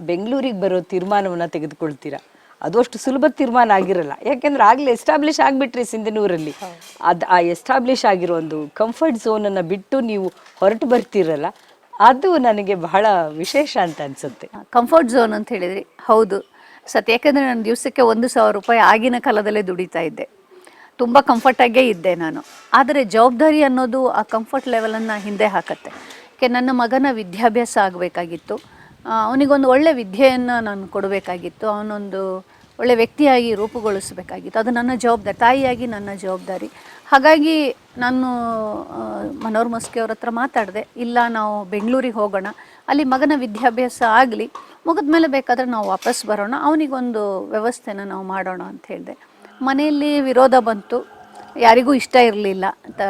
ಬೆಂಗಳೂರಿಗೆ ಬರೋ ತೀರ್ಮಾನವನ್ನು ತೆಗೆದುಕೊಳ್ತೀರಾ? ಅದು ಅಷ್ಟು ಸುಲಭ ತೀರ್ಮಾನ ಆಗಿರಲ್ಲ. ಯಾಕೆಂದ್ರೆ ಆಗಲೇ ಎಸ್ಟಾಬ್ಲಿಷ್ ಆಗಿಬಿಟ್ರಿ ಸಿಂಧನೂರಲ್ಲಿ. ಅದು ಆ ಎಸ್ಟಾಬ್ಲಿಷ್ ಆಗಿರೋ ಒಂದು ಕಂಫರ್ಟ್ ಝೋನನ್ನು ಬಿಟ್ಟು ನೀವು ಹೊರಟು ಬರ್ತೀರಲ್ಲ, ಅದು ನನಗೆ ಬಹಳ ವಿಶೇಷ ಅಂತ ಅನ್ಸುತ್ತೆ. ಕಂಫರ್ಟ್ ಝೋನ್ ಅಂತ ಹೇಳಿದ್ರಿ. ಹೌದು. ಸತ್ಯ ಯಾಕಂದರೆ ನಾನು ದಿವಸಕ್ಕೆ ಒಂದು ಸಾವಿರ ರೂಪಾಯಿ ಆಗಿನ ಕಾಲದಲ್ಲೇ ದುಡಿತಾ ಇದ್ದೆ. ತುಂಬ ಕಂಫರ್ಟಾಗೇ ಇದ್ದೆ ನಾನು. ಆದರೆ ಜವಾಬ್ದಾರಿ ಅನ್ನೋದು ಆ ಕಂಫರ್ಟ್ ಲೆವೆಲನ್ನು ಹಿಂದೆ ಹಾಕತ್ತೆ. ಯಾಕೆ, ನನ್ನ ಮಗನ ವಿದ್ಯಾಭ್ಯಾಸ ಆಗಬೇಕಾಗಿತ್ತು. ಅವನಿಗೊಂದು ಒಳ್ಳೆ ವಿದ್ಯೆಯನ್ನು ನಾನು ಕೊಡಬೇಕಾಗಿತ್ತು. ಅವನೊಂದು ಒಳ್ಳೆ ವ್ಯಕ್ತಿಯಾಗಿ ರೂಪುಗೊಳಿಸಬೇಕಾಗಿತ್ತು. ಅದು ನನ್ನ ಜವಾಬ್ದಾರಿ, ತಾಯಿಯಾಗಿ ನನ್ನ ಜವಾಬ್ದಾರಿ. ಹಾಗಾಗಿ ನಾನು ಮನೋಹರ್ ಮಸ್ಕಿ ಅವ್ರ ಹತ್ರ ಮಾತಾಡಿದೆ, ಇಲ್ಲ ನಾವು ಬೆಂಗಳೂರಿಗೆ ಹೋಗೋಣ, ಅಲ್ಲಿ ಮಗನ ವಿದ್ಯಾಭ್ಯಾಸ ಆಗಲಿ, ಮುಗಿದ ಮೇಲೆ ಬೇಕಾದರೆ ನಾವು ವಾಪಸ್ ಬರೋಣ, ಅವನಿಗೊಂದು ವ್ಯವಸ್ಥೆನ ನಾವು ಮಾಡೋಣ ಅಂತ ಹೇಳಿದೆ. ಮನೆಯಲ್ಲಿ ವಿರೋಧ ಬಂತು, ಯಾರಿಗೂ ಇಷ್ಟ ಇರಲಿಲ್ಲ ಅಂತ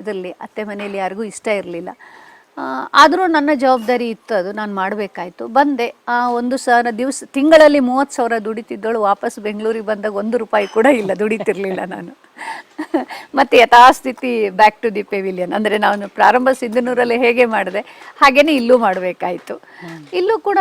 ಇದರಲ್ಲಿ, ಅತ್ತೆ ಮನೆಯಲ್ಲಿ ಯಾರಿಗೂ ಇಷ್ಟ ಇರಲಿಲ್ಲ. ಆದರೂ ನನ್ನ ಜವಾಬ್ದಾರಿ ಇತ್ತು ಅದು ನಾನು ಮಾಡಬೇಕಾಯ್ತು. ಬಂದೆ. ಆ ಒಂದು ಸಾವಿರ ದಿವಸ ತಿಂಗಳಲ್ಲಿ ಮೂವತ್ತು ಸಾವಿರ ದುಡಿತಿದ್ದಳು. ವಾಪಸ್ ಬೆಂಗಳೂರಿಗೆ ಬಂದಾಗ ಒಂದು ರೂಪಾಯಿ ಕೂಡ ಇಲ್ಲ ದುಡಿತಿರ್ಲಿಲ್ಲ ನಾನು. ಮತ್ತು ಯಥಾಸ್ಥಿತಿ ಬ್ಯಾಕ್ ಟು ದಿ ಪೆವಿಲಿಯನ್ ಅಂದರೆ ನಾನು ಪ್ರಾರಂಭ ಸಿದ್ಧನೂರಲ್ಲಿ ಹೇಗೆ ಮಾಡಿದೆ ಹಾಗೇನೆ ಇಲ್ಲೂ ಮಾಡಬೇಕಾಯ್ತು. ಇಲ್ಲೂ ಕೂಡ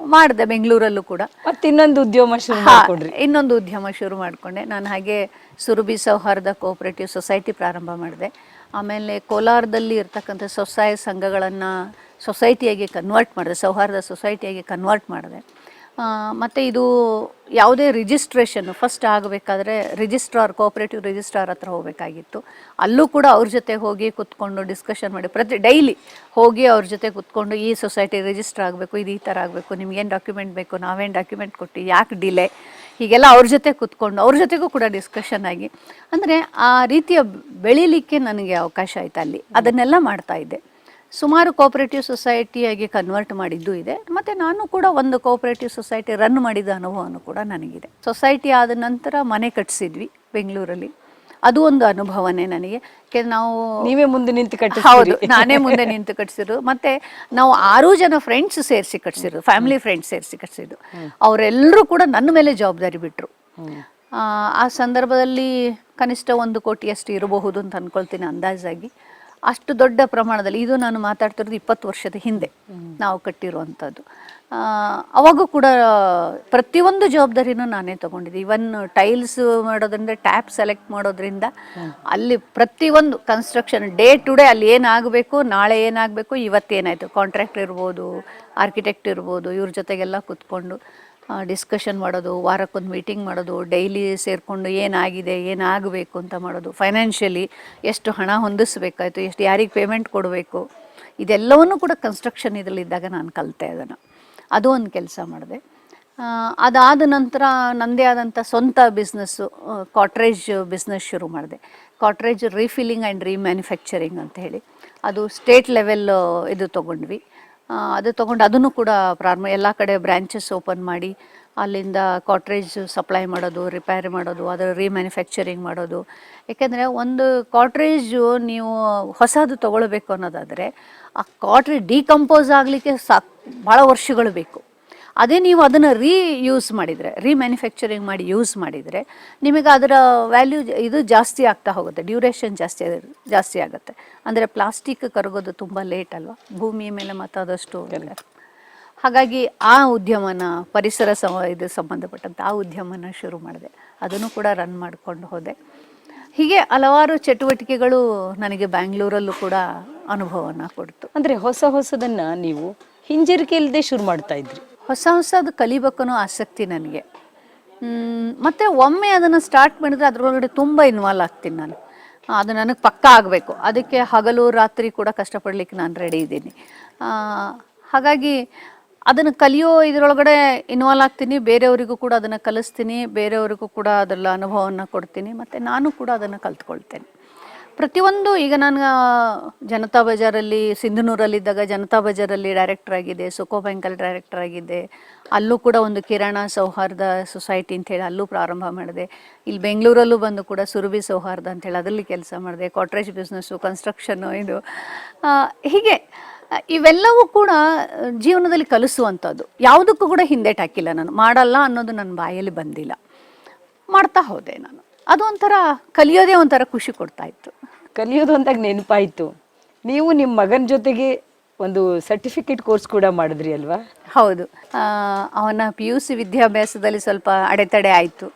ಮಾಡಿದೆ ಬೆಂಗಳೂರಲ್ಲೂ ಕೂಡ. ಮತ್ತೆ ಇನ್ನೊಂದು ಉದ್ಯಮ ಶುರು ಮಾಡ್ಕೊಂಡ್ರಿ. ಇನ್ನೊಂದು ಉದ್ಯಮ ಶುರು ಮಾಡಿಕೊಂಡೆ. ನಾನು ಹಾಗೆ ಸುರಭಿ ಸೌಹಾರ್ದ ಕೋಆಪರೇಟಿವ್ ಸೊಸೈಟಿ ಪ್ರಾರಂಭ ಮಾಡಿದೆ. ಆಮೇಲೆ ಕೋಲಾರದಲ್ಲಿ ಇರ್ತಕ್ಕಂಥ ಸ್ವಸಹಾಯ ಸಂಘಗಳನ್ನು ಸೊಸೈಟಿಯಾಗಿ ಕನ್ವರ್ಟ್ ಮಾಡಿದೆ ಸೌಹಾರ್ದ ಸೊಸೈಟಿಯಾಗಿ ಕನ್ವರ್ಟ್ ಮಾಡಿದೆ. ಮತ್ತು ಇದು ಯಾವುದೇ ರಿಜಿಸ್ಟ್ರೇಷನ್ ಫಸ್ಟ್ ಆಗಬೇಕಾದ್ರೆ ರಿಜಿಸ್ಟ್ರಾರ್ ಕೋಆಪರೇಟಿವ್ ರಿಜಿಸ್ಟ್ರಾರ್ ಹತ್ರ ಹೋಗಬೇಕಾಗಿತ್ತು. ಅಲ್ಲೂ ಕೂಡ ಅವ್ರ ಜೊತೆ ಹೋಗಿ ಕುತ್ಕೊಂಡು ಡಿಸ್ಕಷನ್ ಮಾಡಿ, ಪ್ರತಿ ಡೈಲಿ ಹೋಗಿ ಅವ್ರ ಜೊತೆ ಕುತ್ಕೊಂಡು ಈ ಸೊಸೈಟಿ ರಿಜಿಸ್ಟರ್ ಆಗಬೇಕು, ಇದು ಈ ಥರ ಆಗಬೇಕು ನಿಮ್ಗೇನು ಡಾಕ್ಯುಮೆಂಟ್ ಬೇಕು, ನಾವೇನು ಡಾಕ್ಯುಮೆಂಟ್ ಕೊಟ್ಟು ಯಾಕೆ ಡಿಲೇ ಹೀಗೆಲ್ಲ ಅವ್ರ ಜೊತೆ ಕುತ್ಕೊಂಡು, ಅವ್ರ ಜೊತೆಗೂ ಕೂಡ ಡಿಸ್ಕಷನ್ ಆಗಿ. ಅಂದರೆ ಆ ರೀತಿಯ ಬೆಳೀಲಿಕ್ಕೆ ನನಗೆ ಅವಕಾಶ ಆಯ್ತು ಅಲ್ಲಿ. ಅದನ್ನೆಲ್ಲ ಮಾಡ್ತಾ ಇದ್ದೆ. ಸುಮಾರು ಕೋಆಪರೇಟಿವ್ ಸೊಸೈಟಿಯಾಗಿ ಕನ್ವರ್ಟ್ ಮಾಡಿದ್ದು ಇದೆ. ಮತ್ತು ನಾನು ಕೂಡ ಒಂದು ಕೋಆಪರೇಟಿವ್ ಸೊಸೈಟಿ ರನ್ ಮಾಡಿದ ಅನುಭವನೂ ಕೂಡ ನನಗಿದೆ. ಸೊಸೈಟಿ ಆದ ನಂತರ ಮನೆ ಕಟ್ಟಿಸಿದ್ವಿ ಬೆಂಗಳೂರಲ್ಲಿ. ಅದು ಒಂದು ಅನುಭವನೇ ನನಗೆ. ನಾವು ನೀವೇ ಮುಂದೆ ನಿಂತು ಕಟ್ಟಿ ಹೌದು ನಾನೇ ಮುಂದೆ ನಿಂತು ಕಟ್ಸಿದ್ರು ಮತ್ತೆ ನಾವು ಆರು ಜನ ಫ್ರೆಂಡ್ಸ್ ಸೇರಿಸಿ ಕಟ್ಸಿದ್ರು ಫ್ಯಾಮಿಲಿ ಫ್ರೆಂಡ್ಸ್ ಸೇರಿಸಿ ಕಟ್ಸಿದ್ದು ಅವರೆಲ್ಲರೂ ಕೂಡ ನನ್ನ ಮೇಲೆ ಜವಾಬ್ದಾರಿ ಬಿಟ್ರು. ಆ, ಆ ಸಂದರ್ಭದಲ್ಲಿ ಕನಿಷ್ಠ ಒಂದು ಕೋಟಿಯಷ್ಟು ಇರಬಹುದು ಅಂತ ಅನ್ಕೊಳ್ತೀನಿ ಅಂದಾಜಾಗಿ. ಅಷ್ಟು ದೊಡ್ಡ ಪ್ರಮಾಣದಲ್ಲಿ, ಇದು ನಾನು ಮಾತಾಡ್ತಿರೋದು ಇಪ್ಪತ್ತು ವರ್ಷದ ಹಿಂದೆ ನಾವು ಕಟ್ಟಿರುವಂಥದ್ದು. ಅವಾಗ ಕೂಡ ಪ್ರತಿಯೊಂದು ಜವಾಬ್ದಾರಿನೂ ನಾನೇ ತಗೊಂಡಿದ್ದೆ. ಇವನ್ ಟೈಲ್ಸ್ ಮಾಡೋದ್ರಿಂದ ಟ್ಯಾಪ್ ಸೆಲೆಕ್ಟ್ ಮಾಡೋದ್ರಿಂದ ಅಲ್ಲಿ ಪ್ರತಿಯೊಂದು ಕನ್ಸ್ಟ್ರಕ್ಷನ್ ಡೇ ಟು ಡೇ ಅಲ್ಲಿ ಏನಾಗಬೇಕು, ನಾಳೆ ಏನಾಗಬೇಕು, ಇವತ್ತೇನಾಯಿತು? ಕಾಂಟ್ರಾಕ್ಟ್ ಇರ್ಬೋದು ಆರ್ಕಿಟೆಕ್ಟ್ ಇರ್ಬೋದು, ಇವ್ರ ಜೊತೆಗೆಲ್ಲ ಕುತ್ಕೊಂಡು. ಡಿಸ್ಕಷನ್ ಮಾಡೋದು, ವಾರಕ್ಕೊಂದು ಮೀಟಿಂಗ್ ಮಾಡೋದು ಡೈಲಿ ಸೇರಿಕೊಂಡು ಏನಾಗಿದೆ, ಏನಾಗಬೇಕು ಅಂತ ಮಾಡೋದು. ಫೈನಾನ್ಷಿಯಲಿ ಎಷ್ಟು ಹಣ ಹೊಂದಿಸ್ಬೇಕಾಯಿತು, ಎಷ್ಟು ಯಾರಿಗೆ ಪೇಮೆಂಟ್ ಕೊಡಬೇಕು, ಇದೆಲ್ಲವನ್ನೂ ಕೂಡ ಕನ್ಸ್ಟ್ರಕ್ಷನ್ ಇದರಲ್ಲಿದ್ದಾಗ ನಾನು ಕಲಿತೆ ಅದನ್ನು. ಅದು ಒಂದು ಕೆಲಸ ಮಾಡಿದೆ. ಅದಾದ ನಂತರ ನನ್ನದೇ ಆದಂಥ ಸ್ವಂತ ಬಿಸ್ನೆಸ್ಸು ಕಾಟ್ರೇಜ್ ಬಿಸ್ನೆಸ್ ಶುರು ಮಾಡಿದೆ. ಕಾಟ್ರೇಜ್ ರೀಫಿಲ್ಲಿಂಗ್ ಆ್ಯಂಡ್ ರೀಮ್ಯಾನುಫ್ಯಾಕ್ಚರಿಂಗ್ ಅಂತ ಹೇಳಿ. ಅದು ಸ್ಟೇಟ್ ಲೆವೆಲ್ ಇದು ತೊಗೊಂಡ್ವಿ. ಅದು ತೊಗೊಂಡು ಅದನ್ನು ಕೂಡ ಪ್ರಾರಂಭ ಎಲ್ಲ ಕಡೆ ಬ್ರ್ಯಾಂಚಸ್ ಓಪನ್ ಮಾಡಿ, ಅಲ್ಲಿಂದ ಕಾಟ್ರೇಜ್ ಸಪ್ಲೈ ಮಾಡೋದು ರಿಪೇರಿ ಮಾಡೋದು, ಅದರ ರೀಮ್ಯಾನುಫ್ಯಾಕ್ಚರಿಂಗ್ ಮಾಡೋದು. ಯಾಕೆಂದರೆ ಒಂದು ಕಾಟ್ರೇಜು ನೀವು ಹೊಸದು ತೊಗೊಳ್ಬೇಕು ಅನ್ನೋದಾದರೆ, ಆ ಕಾಟ್ರೇಜ್ ಡಿಕಂಪೋಸ್ ಆಗಲಿಕ್ಕೆ ಸಾಕು ಭಾಳ ವರ್ಷಗಳು ಬೇಕು. ಅದೇ ನೀವು ಅದನ್ನು ರೀ ಯೂಸ್ ಮಾಡಿದರೆ ರೀಮ್ಯಾನುಫ್ಯಾಕ್ಚರಿಂಗ್ ಮಾಡಿ ಯೂಸ್ ಮಾಡಿದರೆ ನಿಮಗೆ ಅದರ ವ್ಯಾಲ್ಯೂ ಇದು ಜಾಸ್ತಿ ಆಗ್ತಾ ಹೋಗುತ್ತೆ ಡ್ಯೂರೇಷನ್ ಜಾಸ್ತಿ ಜಾಸ್ತಿ ಆಗುತ್ತೆ. ಅಂದರೆ ಪ್ಲಾಸ್ಟಿಕ್ ಕರಗೋದು ತುಂಬ ಲೇಟ್ ಅಲ್ವಾ? ಭೂಮಿಯ ಮೇಲೆ ಮತ್ತಾದಷ್ಟು ಹಾಗಾಗಿ ಆ ಉದ್ಯಮನ ಪರಿಸರ ಸಮ ಇದು ಸಂಬಂಧಪಟ್ಟಂಥ ಆ ಉದ್ಯಮನ ಶುರು ಮಾಡಿದೆ. ಅದನ್ನು ಕೂಡ ರನ್ ಮಾಡಿಕೊಂಡು ಹೋದೆ. ಹೀಗೆ ಹಲವಾರು ಚಟುವಟಿಕೆಗಳು ನನಗೆ ಬ್ಯಾಂಗ್ಳೂರಲ್ಲೂ ಕೂಡ ಅನುಭವನ ಕೊಡ್ತು. ಅಂದರೆ ಹೊಸ ಹೊಸದನ್ನು ನೀವು ಹಿಂಜರಿಕೆ ಇಲ್ಲದೆ ಶುರು ಮಾಡ್ತಾ ಇದ್ರಿ. ಹೊಸ ಹೊಸದು ಅನ್ನೋ ಆಸಕ್ತಿ ನನಗೆ. ಮತ್ತು ಒಮ್ಮೆ ಅದನ್ನು ಸ್ಟಾರ್ಟ್ ಮಾಡಿದರೆ ಅದರೊಳಗಡೆ ತುಂಬ ಇನ್ವಾಲ್ವ್ ಆಗ್ತೀನಿ ನಾನು. ಅದು ನನಗೆ ಪಕ್ಕ ಆಗಬೇಕು. ಅದಕ್ಕೆ ಹಗಲು ರಾತ್ರಿ ಕೂಡ ಕಷ್ಟಪಡಲಿಕ್ಕೆ ನಾನು ರೆಡಿ ಇದ್ದೀನಿ. ಹಾಗಾಗಿ ಅದನ್ನು ಕಲಿಯೋ ಇದರೊಳಗಡೆ ಇನ್ವಾಲ್ವ್ ಆಗ್ತೀನಿ. ಬೇರೆಯವರಿಗೂ ಕೂಡ ಅದನ್ನು ಕಲಿಸ್ತೀನಿ. ಬೇರೆಯವರಿಗೂ ಕೂಡ ಅದರ ಅನುಭವವನ್ನು ಕೊಡ್ತೀನಿ. ಮತ್ತು ನಾನು ಕೂಡ ಅದನ್ನು ಕಲ್ತ್ಕೊಳ್ತೇನೆ. ಪ್ರತಿಯೊಂದು ಈಗ ನಾನು ಜನತಾ ಬಜಾರಲ್ಲಿ, ಸಿಂಧನೂರಲ್ಲಿದ್ದಾಗ ಜನತಾ ಬಜಾರಲ್ಲಿ ಡೈರೆಕ್ಟರ್ ಆಗಿದೆ, ಸುಕೋ ಬ್ಯಾಂಕಲ್ಲಿ ಡೈರೆಕ್ಟರ್ ಆಗಿದ್ದೆ ಅಲ್ಲೂ ಕೂಡ ಒಂದು ಕಿರಾಣ ಸೌಹಾರ್ದ ಸೊಸೈಟಿ ಅಂತೇಳಿ ಅಲ್ಲೂ ಪ್ರಾರಂಭ ಮಾಡಿದೆ. ಇಲ್ಲಿ ಬೆಂಗಳೂರಲ್ಲೂ ಬಂದು ಕೂಡ ಸುರಭಿ ಸೌಹಾರ್ದ ಅಂತೇಳಿ ಅದರಲ್ಲಿ ಕೆಲಸ ಮಾಡಿದೆ. ಕಾಟ್ರೇಜ್ ಬಿಸ್ನೆಸ್ಸು ಕನ್ಸ್ಟ್ರಕ್ಷನ್ನು ಇದು. ಹೀಗೆ, ಇವೆಲ್ಲವೂ ಕೂಡ ಜೀವನದಲ್ಲಿ ಕಲಿಸುವಂಥದ್ದು. ಯಾವುದಕ್ಕೂ ಕೂಡ ಹಿಂದೆಟಾಕಿಲ್ಲ ನಾನು. ಮಾಡಲ್ಲ ಅನ್ನೋದು ನನ್ನ ಬಾಯಲ್ಲಿ ಬಂದಿಲ್ಲ. ಮಾಡ್ತಾ ಹೋದೆ ನಾನು. ಅದು ಒಂಥರ ಕಲಿಯೋದೇ ಒಂಥರ ಖುಷಿ ಕೊಡ್ತಾ ಇತ್ತು. ಕಲಿಯೋದು ಅಂತಾಗ ನೆನಪಾಯಿತು. ನೀವು ನಿಮ್ಮ ಮಗನ ಜೊತೆಗೆ ಒಂದು ಸರ್ಟಿಫಿಕೇಟ್ ಕೋರ್ಸ್ ಕೂಡ ಮಾಡಿದ್ರಿ ಅಲ್ವಾ? ಹೌದು. ಅವನ ಪಿ ಯು ಸಿ ವಿದ್ಯಾಭ್ಯಾಸದಲ್ಲಿ ಸ್ವಲ್ಪ ಅಡೆತಡೆ ಆಯಿತು.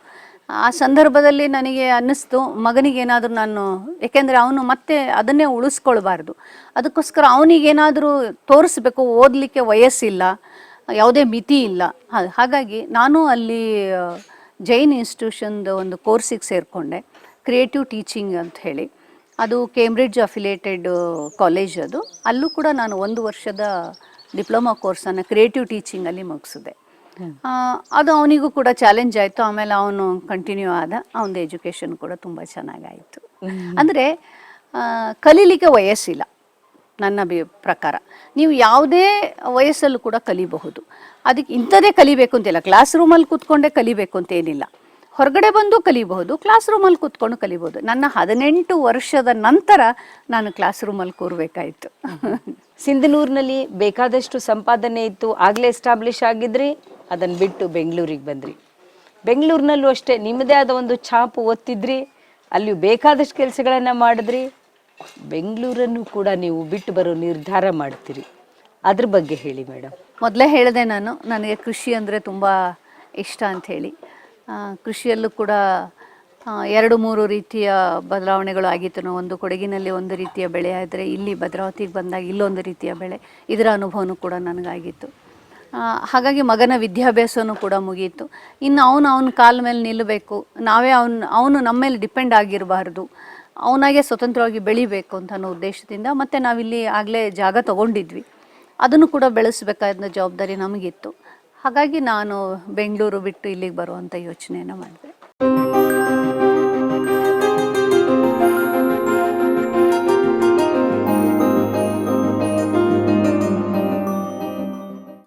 ಆ ಸಂದರ್ಭದಲ್ಲಿ ನನಗೆ ಅನ್ನಿಸ್ತು ಮಗನಿಗೆ ಏನಾದರೂ ನಾನು ಏಕೆಂದರೆ ಅವನು ಮತ್ತೆ ಅದನ್ನೇ ಉಳಿಸ್ಕೊಳ್ಬಾರ್ದು. ಅದಕ್ಕೋಸ್ಕರ ಅವನಿಗೇನಾದರೂ ತೋರಿಸ್ಬೇಕು ಓದಲಿಕ್ಕೆ ವಯಸ್ಸಿಲ್ಲ ಯಾವುದೇ ಮಿತಿ ಇಲ್ಲ. ಹಾಗಾಗಿ ನಾನು ಅಲ್ಲಿ ಜೈನ್ ಇನ್ಸ್ಟಿಟ್ಯೂಷನ್ದು ಒಂದು ಕೋರ್ಸಿಗೆ ಸೇರಿಕೊಂಡೆ ಕ್ರಿಯೇಟಿವ್ ಟೀಚಿಂಗ್ ಅಂತ ಹೇಳಿ. ಅದು ಕೇಂಬ್ರಿಡ್ಜ್ ಅಫಿಲೇಟೆಡ್ ಕಾಲೇಜ್ ಅದು. ಅಲ್ಲೂ ಕೂಡ ನಾನು ಒಂದು ವರ್ಷದ ಡಿಪ್ಲೊಮಾ ಕೋರ್ಸನ್ನು ಕ್ರಿಯೇಟಿವ್ ಟೀಚಿಂಗಲ್ಲಿ ಮುಗಿಸಿದೆ. ಅದು ಅವನಿಗೂ ಕೂಡ ಚಾಲೆಂಜ್ ಆಯಿತು. ಆಮೇಲೆ ಅವನು ಕಂಟಿನ್ಯೂ ಆದ ಅವನ ಎಜುಕೇಷನ್ ಕೂಡ ತುಂಬ ಚೆನ್ನಾಗಾಯಿತು. ಅಂದರೆ ಕಲೀಲಿಕ್ಕೆ ವಯಸ್ಸಿಲ್ಲ. ನನ್ನ ಬಿ ಪ್ರಕಾರ. ನೀವು ಯಾವುದೇ ವಯಸ್ಸಲ್ಲೂ ಕೂಡ ಕಲಿಬಹುದು. ಅದಕ್ಕೆ ಇಂಥದ್ದೇ ಕಲಿಬೇಕು ಅಂತಿಲ್ಲ. ಕ್ಲಾಸ್ ರೂಮಲ್ಲಿ ಕೂತ್ಕೊಂಡೇ ಕಲಿಬೇಕು ಅಂತ ಏನಿಲ್ಲ. ಹೊರಗಡೆ ಬಂದು ಕಲಿಬಹುದು ಕ್ಲಾಸ್ ರೂಮಲ್ಲಿ ಕೂತ್ಕೊಂಡು ಕಲಿಬಹುದು. ನನ್ನ ಹದಿನೆಂಟು ವರ್ಷದ ನಂತರ ನಾನು ಕ್ಲಾಸ್ ರೂಮಲ್ಲಿ ಕೂರಬೇಕಾಯಿತು. ಸಿಂಧನೂರಿನಲ್ಲಿ ಬೇಕಾದಷ್ಟು ಸಂಪಾದನೆ ಇತ್ತು. ಆಗಲೇ ಎಸ್ಟಾಬ್ಲಿಷ್ ಆಗಿದ್ರಿ, ಅದನ್ನು ಬಿಟ್ಟು ಬೆಂಗಳೂರಿಗೆ ಬಂದ್ರಿ. ಬೆಂಗಳೂರಿನಲ್ಲೂ ಅಷ್ಟೇ, ನಿಮ್ಮದೇ ಆದ ಒಂದು ಛಾಪು ಒತ್ತಿದ್ರಿ ಅಲ್ಲಿ ಬೇಕಾದಷ್ಟು ಕೆಲಸಗಳನ್ನು ಮಾಡಿದ್ರಿ. ಬೆಂಗಳೂರನ್ನು ಕೂಡ ನೀವು ಬಿಟ್ಟು ಬರೋ ನಿರ್ಧಾರ ಮಾಡ್ತೀರಿ. ಅದ್ರ ಬಗ್ಗೆ ಹೇಳಿ ಮೇಡಮ್ ಮೊದಲೇ ಹೇಳಿದೆ ನಾನು, ನನಗೆ ಕೃಷಿ ಅಂದರೆ ತುಂಬ ಇಷ್ಟ ಅಂಥೇಳಿ ಕೃಷಿಯಲ್ಲೂ ಕೂಡ ಎರಡು ಮೂರು ರೀತಿಯ ಬದಲಾವಣೆಗಳು ಆಗಿತ್ತು. ಒಂದು ಕೊಡಗಿನಲ್ಲಿ ಒಂದು ರೀತಿಯ ಬೆಳೆ ಆದರೆ, ಇಲ್ಲಿ ಭದ್ರಾವತಿಗೆ ಬಂದಾಗ ಇಲ್ಲೊಂದು ರೀತಿಯ ಬೆಳೆ. ಇದರ ಅನುಭವನೂ ಕೂಡ ನನಗಾಗಿತ್ತು. ಹಾಗಾಗಿ ಮಗನ ವಿದ್ಯಾಭ್ಯಾಸವೂ ಕೂಡ ಮುಗಿಯಿತು. ಇನ್ನು ಅವನು ಅವನ ಕಾಲ ಮೇಲೆ ನಿಲ್ಲಬೇಕು. ನಾವೇ ಅವನು ಅವನು ನಮ್ಮ ಮೇಲೆ ಡಿಪೆಂಡ್ ಆಗಿರಬಾರ್ದು. ಅವನಾಗೆ ಸ್ವತಂತ್ರವಾಗಿ ಬೆಳಿಬೇಕು ಅಂತ ಅನ್ನೋ ಉದ್ದೇಶದಿಂದ ಮತ್ತು ನಾವಿಲ್ಲಿ ಆಗಲೇ ಜಾಗ ತಗೊಂಡಿದ್ವಿ. ಅದನ್ನು ಕೂಡ ಬೆಳೆಸಬೇಕಾದ ಜವಾಬ್ದಾರಿ ನಮಗಿತ್ತು. ಹಾಗಾಗಿ ನಾನು ಬೆಂಗಳೂರು ಬಿಟ್ಟು ಇಲ್ಲಿಗೆ ಬರುವಂಥ ಯೋಚನೆಯನ್ನು ಮಾಡಿದೆ.